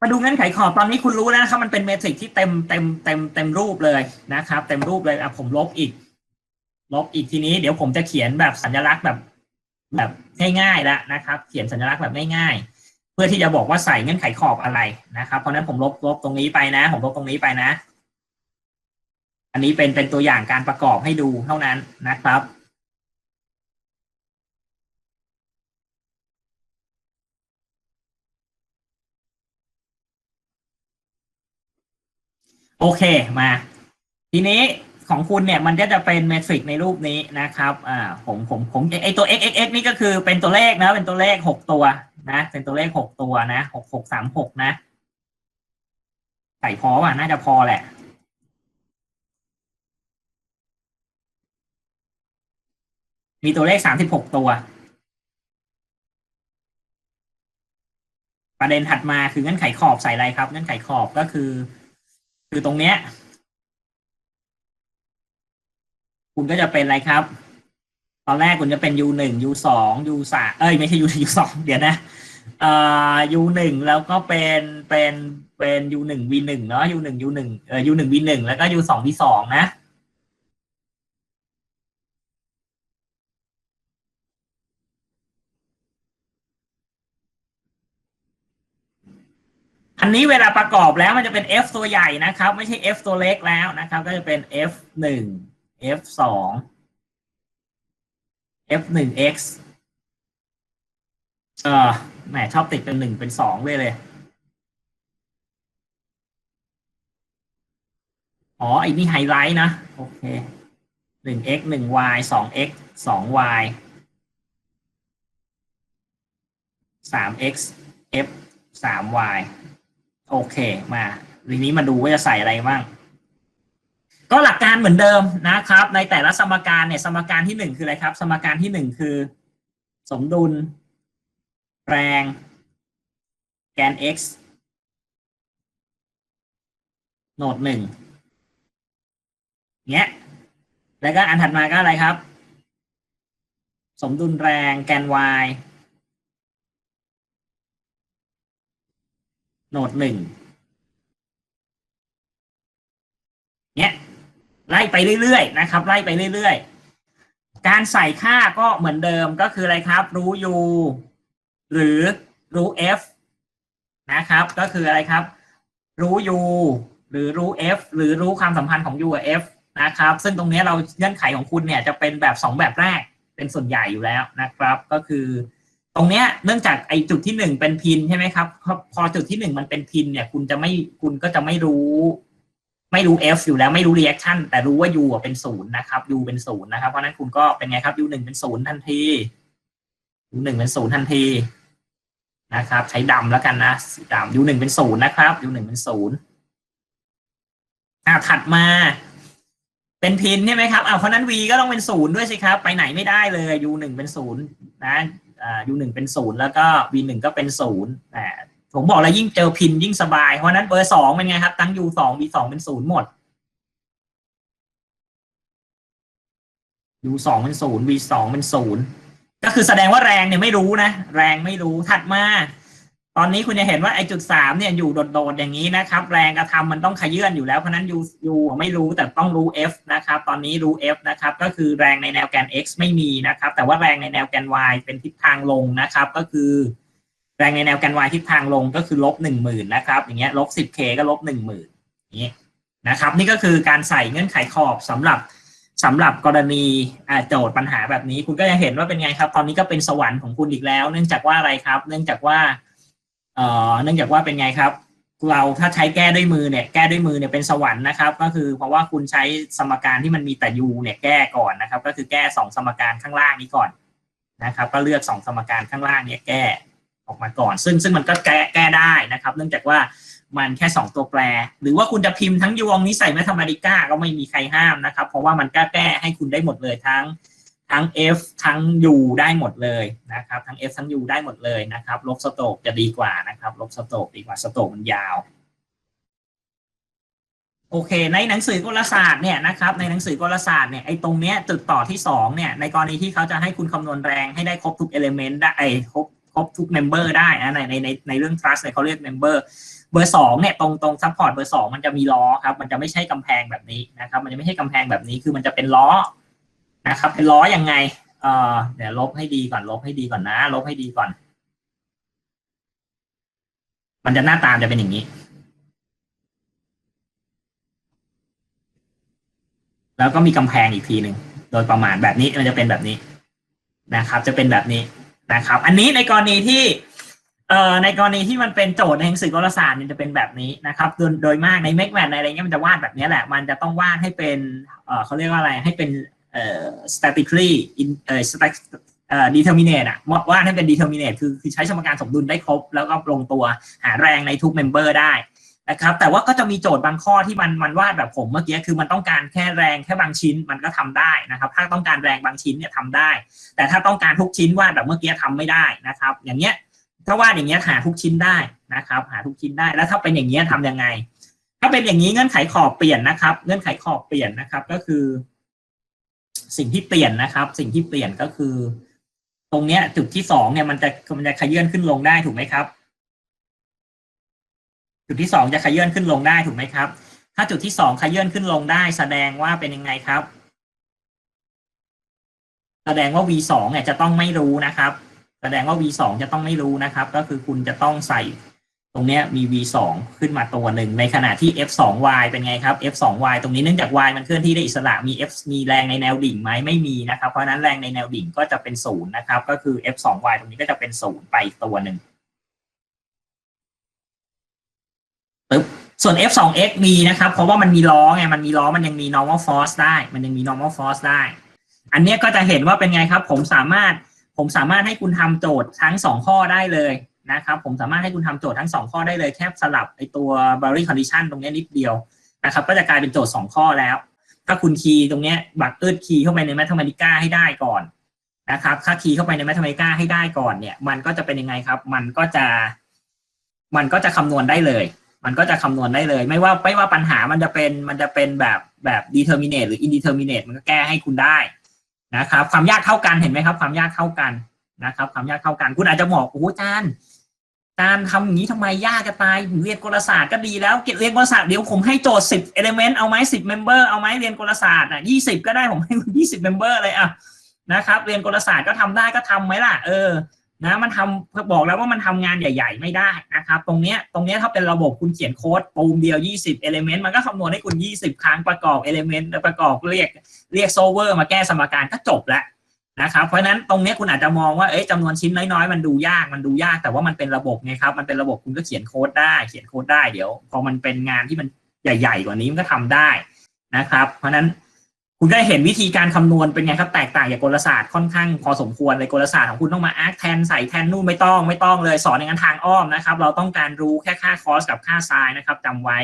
มาดูเงื่อนไขขอบตอนนี้คุณรู้แล้วนะครับมันเป็นเมทริกที่เต็มเต็มเต็มเต็มรูปเลยนะครับ เต็มรูปเลยอะผมลบอีก ลบอีกทีนี้เดี๋ยวผมจะเขียนแบบสัญลักษณ์แบบ แบบง่ายๆแล้วนะครับ เขียนสัญลักษณ์แบบง่ายๆ เพื่อที่จะบอกว่าใส่เงื่อนไขขอบอะไรนะครับเพราะฉะนั้นผมลบลบตรงนี้ไปนะ ผมลบตรงนี้ไปนะ อันนี้เป็นเป็นตัวอย่างการประกอบให้ดูเท่านั้นนะครับ โอเคมา ทีนี้ของคุณเนี่ยมันก็จะเป็นเมทริกในรูปนี้นะครับ อ่า ผมผมผมไอตัว x x x นี่ก็คือเป็นตัวเลขนะ เป็นตัวเลขหกตัวนะ เป็นตัวเลขหกตัวนะหกหกสามหกนะใส่พอป่ะน่าจะพอแหละ มีตัวเลขสามสิบหกตัว ประเด็นถัดมาคือเงื่อนไขขอบใส่อะไรครับ เงื่อนไขขอบก็คือ คือตรงเนี้ย คุณก็จะเป็นอะไรครับ ตอนแรกคุณจะเป็น U หนึ่ง U สอง U สามเอ้ยไม่ใช่ U หนึ่ U สองเดี๋ยวนะเอ่อ U หนึ่งแล้วก็เป็นเป็นเป็น U หนึ่ง V หนึ่งเนาะ U หนึ่ง U หนึ่งเอ่อ U หนึ่ง V หนึ่งแล้วก็ U สอง V สองนะ อันนี้เวลาประกอบแล้วมันจะเป็น F ตัวใหญ่นะครับ ไม่ใช่ F ตัวเล็กแล้วนะครับ ก็จะเป็น F หนึ่ง F สอง F หนึ่ง X เออแหมชอบติดเป็นหนึ่งเป็นสองเลยเลย อ๋อไอ้นี่ไฮไลท์นะ โอเคหนึ่ง x หนึ่ง y สอง x สอง y สาม x f สาม y โอเคมาทีนี้มาดูว่าจะใส่อะไรบ้าง ก็หลักการเหมือนเดิมนะครับ ในแต่ละสมการเนี่ย สมการที่หนึ่งคืออะไรครับ สมการที่หนึ่งคือ สมดุล แรงแกน x โนดหนึ่งเนี้ย แล้วก็อันถัดมาก็อะไรครับ สมดุลแรงแกน y โนดหนึ่งเนี้ยไล่ไปเรื่อยๆนะครับ ไล่ไปเรื่อยๆ การใส่ค่าก็เหมือนเดิมก็คืออะไรครับ รู้ u หรือรู้ f นะครับ ก็คืออะไรครับ รู้ u หรือรู้ f หรือรู้ความสัมพันธ์ของ u กับ f นะครับ ซึ่งตรงนี้เราเงื่อนไขของคุณเนี่ยจะเป็นแบบสองแบบแรกเป็นส่วนใหญ่อยู่แล้วนะครับ ก็คือ ตรงเนี้ยเนื่องจากไอจุดที่หนึ่งเป็นพินใช่ไหมครับพอจุดที่หนึ่งมันเป็นพินเนี่ย คุณจะไม่คุณก็จะไม่รู้ ไม่รู้ f อยู่แล้วไม่รู้ reaction แต่รู้ว่า u อะเป็นศูนย์นะครับ u เป็นศูนย์นะครับเพราะนั้นคุณก็เป็นไงครับ u หนึ่งเป็นศูนย์ทันที u หนึ่งเป็นศูนย์ทันทีนะครับ ใช้ดำแล้วกันนะสีดำ u หนึ่งเป็นศูนย์นะครับ u หนึ่งเป็นศูนย์อ่าถัดมาเป็นพินใช่ไหมครับอ้าเพราะนั้น v ก็ต้องเป็นศูนย์ด้วยสิครับ ไปไหนไม่ได้เลย u หนึ่งเป็นศูนย์นะ อ่า u หนึ่งเป็นศูนย์แล้วก็ v หนึ่งก็เป็นศูนย์แต่ผมบอกแล้วยิ่งเจอพินยิ่งสบาย เพราะนั้นเบอร์สองเป็นไงครับทั้ง u สอง v สองเป็นศูนย์หมด u สองเป็นศูนย์ v สองเป็นศูนย์ก็คือแสดงว่าแรงเนี่ยไม่รู้นะ แรงไม่รู้ถัดมา ตอนนี้คุณจะเห็นว่าไอ้จุดสามเนี่ยอยู่โดดๆอย่างนี้นะครับ แรงกระทำมันต้องขยื่นอยู่แล้วเพราะนั้น u u ไม่รู้แต่ต้องรู้ f นะครับ ตอนนี้รู้ f นะครับ ก็คือแรงในแนวแกน x ไม่มีนะครับ แต่ว่าแรงในแนวแกน y เป็นทิศทางลงนะครับ ก็คือ แรงในแนวแกน y ทิศทางลงก็คือลบหนึ่งหมื่นนะครับ อย่างเงี้ยลบสิบ k ก็ลบหนึ่งหมื่นอย่างนี้นะครับ นี่ก็คือการใส่เงื่อนไขขอบสำหรับสำหรับกรณีโจทย์ปัญหาแบบนี้ คุณก็จะเห็นว่าเป็นไงครับ ตอนนี้ก็เป็นสวรรค์ของคุณอีกแล้ว เนื่องจากว่าอะไรครับ เนื่องจากว่า เอ่อเนื่องจากว่าเป็นไงครับ เราถ้าใช้แก้ด้วยมือเนี่ยแก้ด้วยมือเนี่ยเป็นสวรรค์นะครับ ก็คือเพราะว่าคุณใช้สมการที่มันมีแต่ u เนี่ยแก้ก่อนนะครับ ก็คือแก้สองสมการข้างล่างนี้ก่อนนะครับ ก็เลือกสองสมการข้างล่างเนี่ยแก้ออกมาก่อน ซึ่งซึ่งมันก็แก้แก้ได้นะครับ เนื่องจากว่ามันแค่สองตัวแปร หรือว่าคุณจะพิมพ์ทั้ง u องนี้ใส่แมท h มาติก้าก็ไม่มีใครห้ามนะครับ เพราะว่ามันก็แก้ให้คุณได้หมดเลยทั้ง ทั้ง f ทั้ง u ได้หมดเลยนะครับทั้ง f ทั้ง u ได้หมดเลยนะครับลบสโตกจะดีกว่านะครับลบสโตกดีกว่าสโตกมันยาวโอเค ในหนังสือกลศาสตร์เนี่ยนะครับในหนังสือกลศาสตร์เนี่ยไอ้ตรงเนี้ยจุดต่อที่สองเนี่ยในกรณีที่เขาจะให้คุณคำนวณแรงให้ได้ครบทุกเอลิเมนต์ได้ไอ้ครบครรบทุกเมมเบอร์ได้นะในในในในเรื่อง trust เนี่ยเขาเรียกเมมเบอร์เบอร์สองเนี่ยตรงตรงซัพพอร์ตเบอร์สองมันจะมีล้อครับมันจะไม่ใช่กำแพงแบบนี้นะครับมันจะไม่ใช่กำแพงแบบนี้คือมันจะเป็นล้อ นะครับเป็นล้อยังไงเอ่อเดี๋ยวลบให้ดีก่อนลบให้ดีก่อนนะ ลบให้ดีก่อน มันจะหน้าตามจะเป็นอย่างนี้ แล้วก็มีกำแพงอีกทีหนึ่งโดยประมาณแบบนี้มันจะเป็นแบบนี้นะครับ จะเป็นแบบนี้นะครับ อันนี้ในกรณีที่เอ่อในกรณีที่มันเป็นโจทย์ในหนังสือกลศาสตร์เนี่ยจะเป็นแบบนี้นะครับโดยโดยมากในเมกแมทในอะไรเงี้ยมันจะวาดแบบนี้แหละ มันจะต้องวาดให้เป็นเอ่อเขาเรียกว่าอะไรให้เป็น เอ่อ statically in เอ่อ static เอ่อ determinate อะวาให้เป็น determinate คือคือใช้สมการสมดุลได้ครบ แล้วก็ลงตัวหาแรงในทุกเมมเบอร์ได้นะครับแต่ว่าก็จะมีโจทย์บางข้อที่มันมันวาดแบบผมเมื่อกี้คือมันต้องการแค่แรงแค่บางชิ้นมันก็ทำได้นะครับถ้าต้องการแรงบางชิ้นเนี่ยทำได้ แต่ถ้าต้องการทุกชิ้นวาดแบบเมื่อกี้ทำไม่ได้นะครับ อย่างเงี้ยถ้าวาดอย่างเงี้ยหาทุกชิ้นได้นะครับ หาทุกชิ้นได้แล้วถ้าเป็นอย่างเงี้ยทำยังไง ถ้าเป็นอย่างนี้เงื่อนไขขอบเปลี่ยนนะครับ เงื่อนไขขอบเปลี่ยนนะครับก็คือ สิ่งที่เปลี่ยนนะครับ สิ่งที่เปลี่ยนก็คือ ตรงเนี้ย จุดที่สองเนี่ยมันจะมันจะขยื่นขึ้นลงได้ถูกไหมครับ จุดที่สองจะขยื่นขึ้นลงได้ถูกไหมครับ ถ้าจุดที่สองขยื่นขึ้นลงได้ แสดงว่าเป็นยังไงครับ แสดงว่า v สองเนี่ยจะต้องไม่รู้นะครับ แสดงว่า v สองจะต้องไม่รู้นะครับ ก็คือคุณจะต้องใส่ รงเนี้ยมี v สองขึ้นมาตัวหนึ่งในขณะที่ f สอง y เป็นไงครับ f สอง y ตรงนี้เนื่องจาก y มันเคลื่อนที่ได้อิสระมี f มีแรงในแนวดิ่งไหมไม่มีนะครับเพราะนั้นแรงในแนวดิ่งก็จะเป็นศูนย์นะครับก็คือ f สอง y ตรงนี้ก็จะเป็นศูนย์ไปตัวหนึ่งปึ๊บส่วน f สอง x มีนะครับเพราะว่ามันมีล้อไงมันมีล้อมันยังมี normal force ได้ มันยังมี normal force ได้ อันนี้ก็จะเห็นว่าเป็นไงครับ ผมสามารถผมสามารถให้คุณทำโจทย์ทั้งสองข้อได้เลย นะครับผมสามารถให้คุณทำโจทย์ทั้งสองข้อได้เลยแค่สลับไอตัว boundary condition ตรงนี้นิดเดียวนะครับก็จะกลายเป็นโจทย์สองข้อแล้ว ถ้าคุณคีย์ตรงนี้บักเอิร์ดคีย์เข้าไปใน mathematica ให้ได้ก่อนนะครับถ้าคีย์เข้าไปใน mathematica ให้ได้ก่อนเนี่ย มันก็จะเป็นยังไงครับ มันก็จะ มันก็จะคำนวณได้เลย มันก็จะคำนวณได้เลย ไม่ว่าไม่ว่าปัญหามันจะเป็นมันจะเป็นแบบแบบ determinate หรือ indeterminate มันก็แก้ให้คุณได้นะครับ ความยากเท่ากันเห็นไหมครับ ความยากเท่ากันนะครับ ความยากเท่ากัน คุณอาจจะบอกโอ้อาจารย์ อารทำอย่างนี้ทำไมยากจะตายเรียนกลศาสตร์ก็ดีแล้วเกเรียนกลศาสตร์เดี๋ยวผมให้โจทย์สิบเอลิเมนต์เอาไหมสิบเมมเบอร์เอาไหมเรียนกลศาสตร์อะยี่สิบก็ได้ผมให้ยี่สิบเมมเบอร์เลยอะนะครับเรียนกลศาสตร์ก็ทำได้ก็ทำไหมล่ะเออนะมันทำบอกแล้วว่ามันทำงานใหญ่ ๆ ไม่ได้นะครับตรงเนี้ยตรงเนี้ยถ้าเป็นระบบคุณเขียนโค้ดปูมเดียว 20เอลิเมนต์มันก็คำนวณให้คุณ 20 ครั้งประกอบเอลิเมนต์ประกอบเรียกเรียกโซเวอร์มาแก้สมการก็จบแล้ว นะครับเพราะฉะนั้นตรงนี้คุณอาจจะมองว่าเอ๊ะจำนวนชิ้นน้อยๆ มันดูยากมันดูยากแต่ว่ามันเป็นระบบไงครับมันเป็นระบบคุณก็เขียนโค้ดได้เขียนโค้ดได้เดี๋ยวพอมันเป็นงานที่มันใหญ่ ๆ กว่านี้มันก็ทำได้นะครับ เพราะฉะนั้นคุณก็เห็นวิธีการคำนวณเป็นไงครับแตกต่างจากกลศาสตร์ค่อนข้างพอสมควรเลยกลศาสตร์ของคุณต้องมาอาร์คแทนใส่แทนนู่นไม่ต้องไม่ต้องเลยสอนในงานทางอ้อมนะครับ เราต้องการรู้แค่ค่าคอสกับค่าไซน์นะครับจำไว้